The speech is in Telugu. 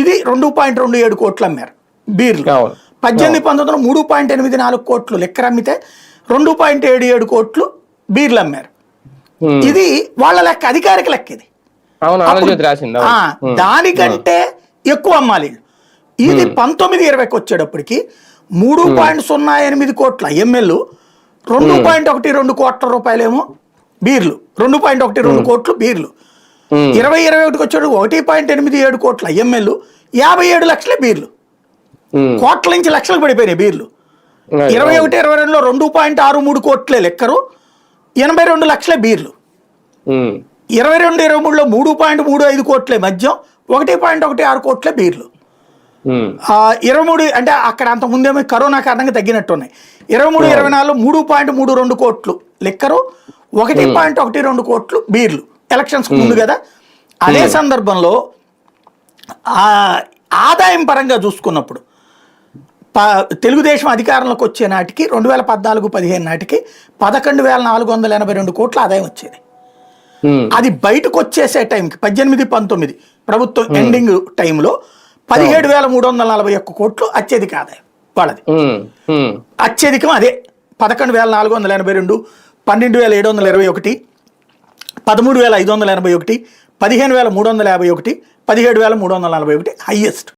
ఇది రెండు పాయింట్ రెండు ఏడు కోట్లు అమ్మారు బీర్లు. పద్దెనిమిది పంతొమ్మిది మూడు పాయింట్ ఎనిమిది నాలుగు కోట్లు లెక్కర అమ్మితే రెండు పాయింట్ ఏడు ఏడు కోట్లు బీర్లు అమ్మారు. ఇది వాళ్ళ లెక్క అధికారిక లెక్క ఇది. దానికంటే ఎక్కువ అమ్మాలి. ఇది పంతొమ్మిది ఇరవైకి వచ్చేటప్పటికి మూడు పాయింట్ సున్నా ఎనిమిది కోట్ల ఎంఎల్ రెండు పాయింట్ ఒకటి రెండు కోట్ల రూపాయలేమో బీర్లు రెండు పాయింట్ ఒకటి రెండు కోట్లు బీర్లు. ఇరవై ఇరవై ఒకటికి వచ్చేటప్పుడు ఒకటి పాయింట్ ఎనిమిది ఏడు కోట్ల ఎంఎల్ యాభై ఏడు లక్షలే బీర్లు. కోట్ల నుంచి లక్షలకు పడిపోయినాయి బీర్లు. ఇరవై ఒకటి ఇరవై రెండులో రెండు పాయింట్ ఆరు మూడు కోట్లే లెక్కరు ఎనభై రెండు లక్షలే బీర్లు. ఇరవై రెండు ఇరవై మూడులో మూడు పాయింట్ మూడు ఐదు కోట్లే మద్యం ఒకటి పాయింట్ ఒకటి ఆరు కోట్లే బీర్లు. ఇరవై మూడు అంటే అక్కడ అంత ముందేమో కరోనా కారణంగా తగ్గినట్టు ఉన్నాయి ఇరవై మూడు ఇరవై నాలుగు మూడు పాయింట్ మూడు రెండు కోట్లు లెక్కరు ఒకటి పాయింట్ ఒకటి రెండు కోట్లు బీర్లు. ఎలక్షన్స్ ముందు కదా? అదే సందర్భంలో ఆ, ఆదాయం పరంగా చూసుకున్నప్పుడు ప- తెలుగుదేశం అధికారంలోకి వచ్చే నాటికి రెండు వేల పద్నాలుగు పదిహేను నాటికి పదకొండు వేల నాలుగు వందల ఎనభై రెండు కోట్ల ఆదాయం వచ్చేది. ఉమ్. అది బయటకు వచ్చేసే టైంకి పద్దెనిమిది పంతొమ్మిది ప్రభుత్వం ఎండింగ్ టైంలో పదిహేడు వేల మూడు వందల నలభై ఒక్క కోట్లు అత్యధిక ఆదాయం వాళ్ళది. అత్యధికం అదే పదకొండు వేల నాలుగు వందల ఎనభై రెండు పన్నెండు వేల ఏడు వందల ఇరవై ఒకటి పదమూడు వేల ఐదు వందల ఎనభై ఒకటి పదిహేను వేల మూడు వందల యాభై ఒకటి పదిహేడు వేల మూడు వందల నలభై ఒకటి హయ్యెస్ట్